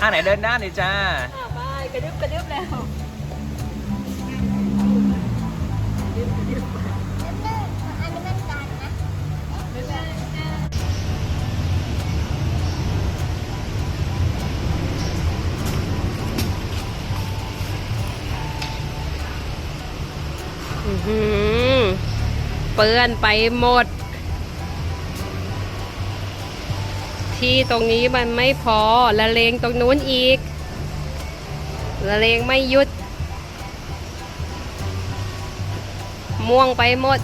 อะไหนเดินด้านเลยจ้าไปกระดึบกระดึบแล้วเปื้อนไปหมด ที่ตรงนี้มันไม่พอละเลงตรงนู้นอีก ละเลงไม่หยุด ม่วงไปหมด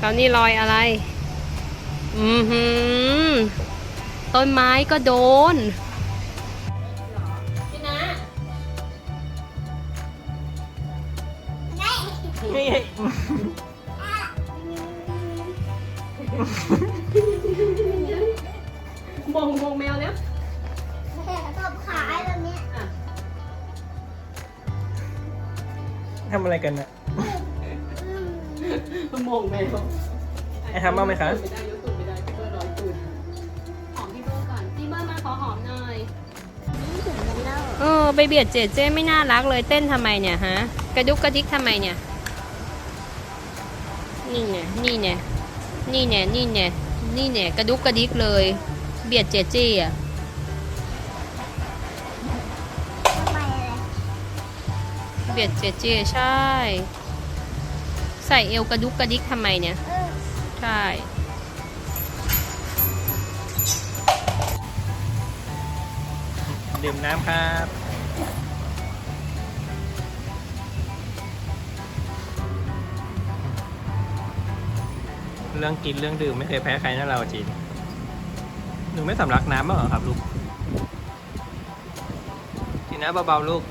คราวนี้รอยอะไร อือหืต้นไม้ก็โดนนี่ มองมองแมวเนี้ยตบขาแบบนี้อ่ทำอะไรกันนะมองแมวไอ้ทำบ้างไหมคะไม่ได้ยกตูดไม่ได้พี่เบิร์ดร้อยตูดหอมพี่เบิร์ดก่อนพี่เบิร์ดมาขอหอมหน่อยเออไปเบียดเจเจไม่น่ารักเลยเต้นทำไมเนี่ยฮะ กระดุกกระดิกทำไมเนี่ย นี่เนี่ยนี่เนี่ยนี่เนี่ยนี่เนี่ยนี่เนี่ยกระดุกกระดิกเลย เบียดเจเจอะเบียดเจเจใช่ ใส่เอวกระดุกกระดิกทำไมเนี่ย ใช่ดื่มน้ำครับเรื่องกินเรื่องดื่มไม่เคยแพ้ใครนะเราจีน นูไม่สำลักน้ำบ้งเหรอครับลูก กินน้ำเบาๆลูก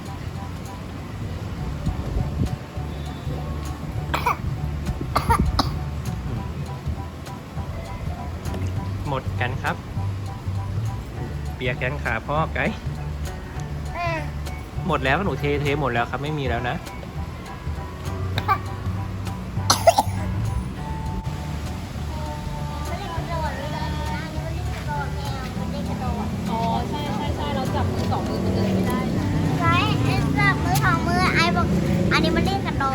หมดกันครับ เปียกกันขาพ่อไกหมดแล้วหนูเทเทหมดแล้วครับไม่มีแล้วนะ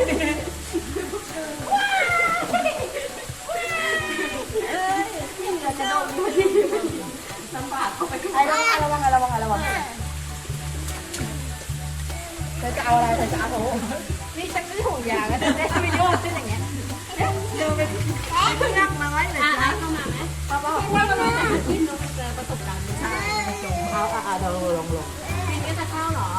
ไอ้ระวังระวังระวังระวังเธอจะเอาอะไรเธอจะเอาโถนี่ฉันไม่ได้ห่วงยางก็จะได้ไม่โยนขึ้นอย่างเงี้ยเธอเป็นเงือกน้เลยอะจ้ะเข้ามาไหมป้าป้าบอกว่าเราแต่ที่เราเจอประสบการณ์ใช่เอาเอาเอาลงลงลงจริงก็จะเข้าเหรอ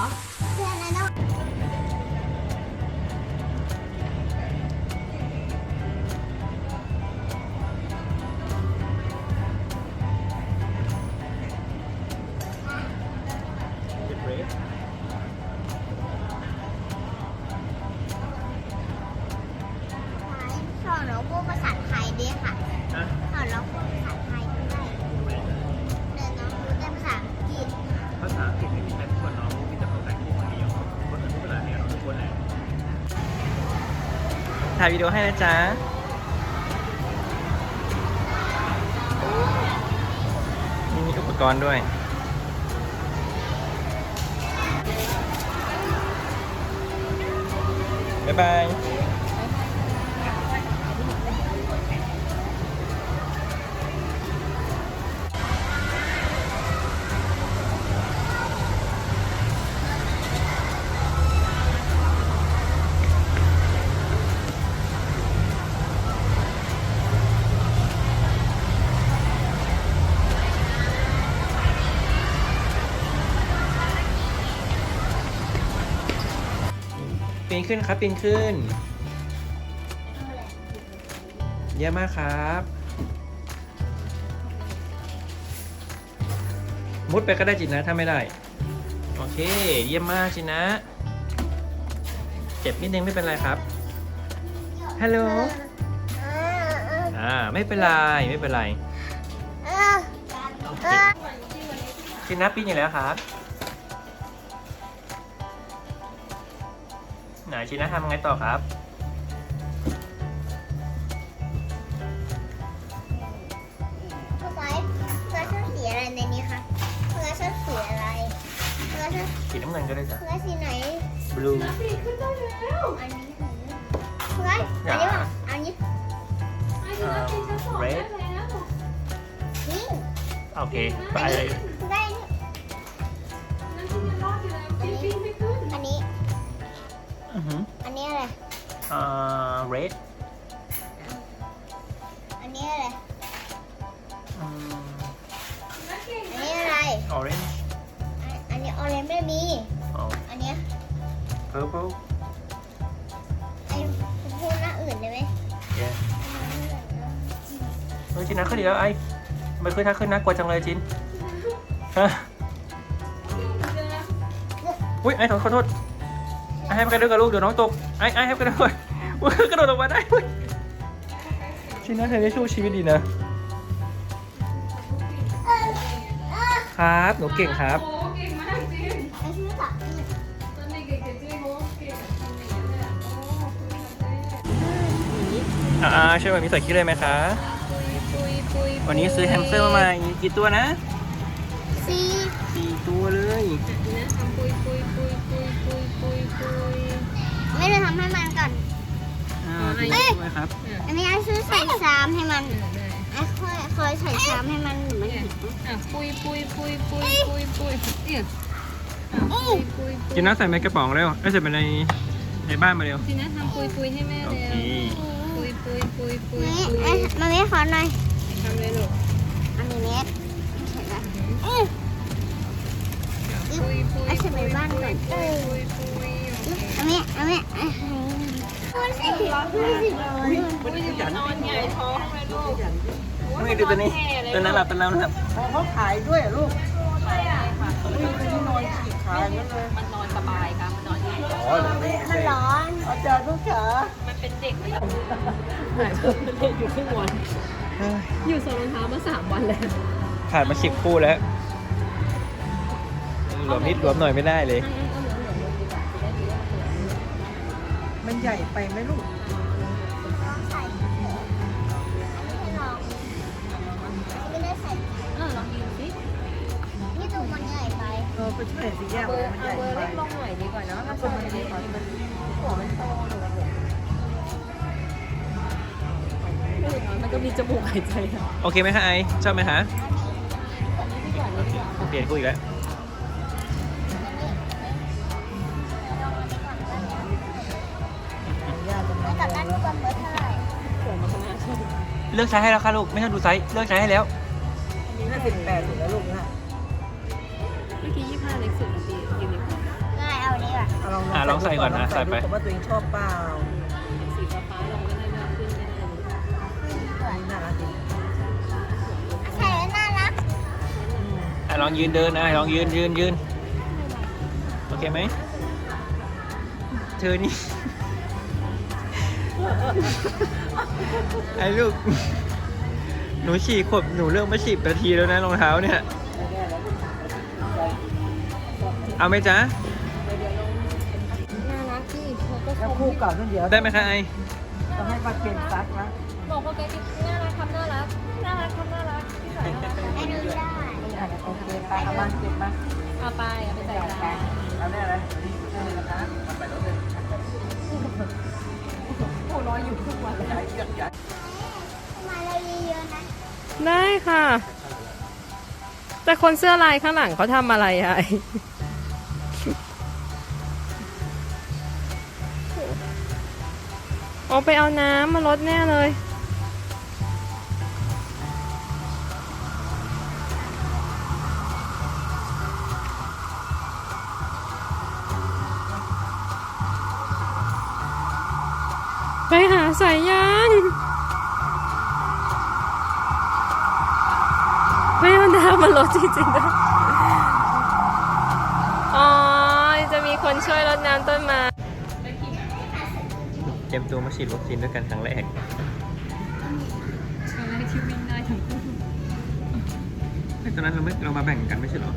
ถ่ายวิดีโอให้นะจ๊ะมีอุปกรณ์ด้วย บ๊ายบาย นขึ้นครับปีนขึ้น เยี่ยมมากครับ มุดไปก็ได้จินนะถ้าไม่ได้ โอเค เยี่ยมมากจินนะ เจ็บนิดนึงไม่เป็นไรครับ ฮัลโหล อ่า ไม่เป็นไร ไม่เป็นไรโอเคจินนะปีนอยู่แล้วครับ ไหนจินนะทำไงต่อครับ พ่อไว้เพื่อชอบสีอะไรในนี้คะเพื่อชอบสีอะไรเพื่อชอบสีน้ำเงินก็ได้จ้ะเพื่อสีไหน blue อันนี้เพื่ออันนี้ว่ะอันนี้ red นี่โอเค ไปเลย อ่า red อันนี้อะไร อืม อันนี้อะไร orange อันอันนี้ออเรนจ์ไม่มี อ๋อ อันเนี้ย purple ไอ้พูดหน้าอื่นได้ไหม yeah เฮ้ยจินนะขึ้นดีแล้วไอ้ไม่ขึ้นถ้าขึ้นน่ากลัวจังเลยจินฮะอุ้ยไอ้ขอขอโทษไอ้ให้มันกระโดดกับลูกเดี๋ยวน้องตก ไอ้ไอ้ให้มันกระโดดอุ้ยกระโดดออกมาได้อุ้ยจินนะเธอได้สู้ชีวิตดีนะ ครับ หนูเก่งครับ โอ้เก่งมากจริงไอ้ชื่อสักตอนเด็กๆเจ๊โมเก่งทำอย่างนี้เลยโอ้คุยกับเจ๊อ่าช่วยมามีใส่คิดเลยไหมคะปุยปุยปุยวันนี้ซื้อแฮมสเตอร์มาใหม่กี่ตัวนะซีสี่ตัวเลย ไม่ได้ทำให้มันก่อน อ่าอ๋อสี่เอ้ยตัวครับอันนี้ไอ้ซื้อใส่ซามให้มันได้ไอ้ค่อยคอยใส่ซามให้มันหรือมันหิวอะปุยปุยปุยปุยปุยปุยเนี่ยอะปุยปุยปุยกินน้ำใส่ในกระป๋องเร็วเอ้ยใส่ไปในในบ้านมาเร็วทีนะทำปุยปุยให้แม่โอเร็เควปุยปุยปุยปุยนี่ปุไอ้ยมาไม่ขอหน่อยทำเลยลูกอันนี้เน็ตเห็นไหมเอ้ยปุยปุยไอ้ใส่ในบ้านก่อนเอ้ยปุยปุย อันนี้อันนี้ไอ้คุณสิคุณสิปุยจะนอนใหญ่ท้องเลยลูกไม่ดูตัวนี้ตัวนั้นหลับตัวนั้นนะครับของเขาขายด้วยลูกขายค่ะนี่นอนขี่ขาอย่างนั้นเลยมันนอนสบายค่ะมันนอนใหญ่อ๋อเหรอไม่มันร้อนอาจารย์ลูกขามันเป็นเด็กเลยหายไปเล่นอยู่ครึ่งวันอยู่โซนรองเท้ามาสามวันแล้วผ่านมาสิบคู่แล้วหลวมนิดหลวมหน่อยไม่ได้เลย มันใหญ่ไปไหมลูกลองใส่ไม่ลองไม่ได้ใส่เออลองยืนสินี่ตัวมันใหญ่ไปเออไปช่วยสิย่าเบอร์มันใหเอาญ่เบอร์ไปเล็กลงหน่อยดีกว่าเนาะถ้าตัวมันเล็กมันหัวมันโตหนูมันก็มีจมูกหายใจค่ะโอเคไหมคะไอชอบไหมคะดีกว่านี้ดีกว่าเปลี่ยนคู่อีกแล้ว เลือกใช้ให้แล้วค่ะลูก ไม่ต้องดูไซส์เลือกใช้ให้แล้วห้าสิบแปดถูกแล้วลูกนะเมื่อกี้ยี่ห้าเล็กสุดนะพี่ยูนิคอร์นง่ายเอาอันนี้ก่อนเอาลองอะลองใส่ก่อนนะใส่ไป ดูก่อนว่าตัวเองชอบเปล่าสีฟ้าๆลงก็ได้มากขึ้นก็ได้อันนี้น่ารักดีใส่แล้วน่ารักอะลองยืนเดินอะลองยืนยืนยืนโอเคไหมเธอนี่ ไอ้ลูก หนูฉี่ขวบหนูเลือกมาสิบนาทีแล้วนะรองเท้าเนี่ย เอาไหมจ๊ะ น่ารักพี่เขาก็ชแล้วมคู่เก่านั่นเดี๋ยวได้ไหมคะไอต้องให้ป้าเคนซักนะบอกเขาแกน่ารักครับน่ารัก น่ารักครับน่ารักพี่สายน่ารักให้ดูได้อะโอเคไปเอามาเก็บมาเอาไปเอาไปใส่จ่ายจากัน ได้ค่ะ แต่คนเสื้อลายข้างหลังเขาทำอะไรอะเอาไปเอาน้ำมาลดแน่เลยใส่ยังไม่เอา น้ำมันลดจริงๆด้วยอ๋อ จะมีคนช่วยรดน้ำต้นไม้เตรียมตัวมาฉีดวัคซีนด้วยกันครั้งแรกอะไรที่วิ่งได้ทั้งคู่ไอ้ตอนนั้นเราไม่เรามาแบ่งกันไม่ใช่เหรอ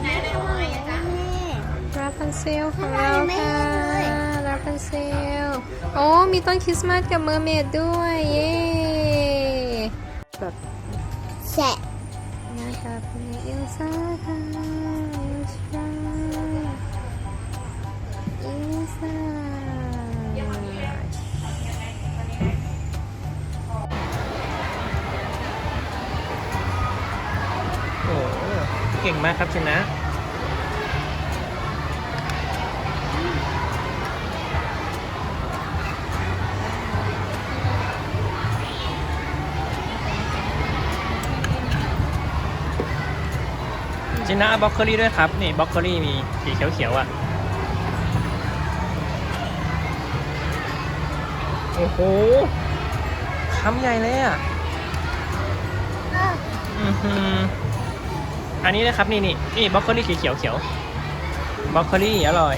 ไหนได้ทำไมอะจ๊ะรับพันเซลของเราค่ะรับพันเซลโอ้มีต้นคริสต์มาสกับเมอร์เมดด้วย เย้แบบ เอลซ่าค่ะเอลซ่าเอลซ่าโอ้โหเก่งมากครับชินนะ ชินนะเอาบล็อกโคลี่ด้วยครับ นี่บล็อกโคลี่มีสีเขียวๆอะ โอ้โหคำใหญ่เลยอะอือฮึอันนี้นะครับ นี่นี่นี่บล็อกโคลี่สีเขียวเขียวบล็อกโคลี่อร่อย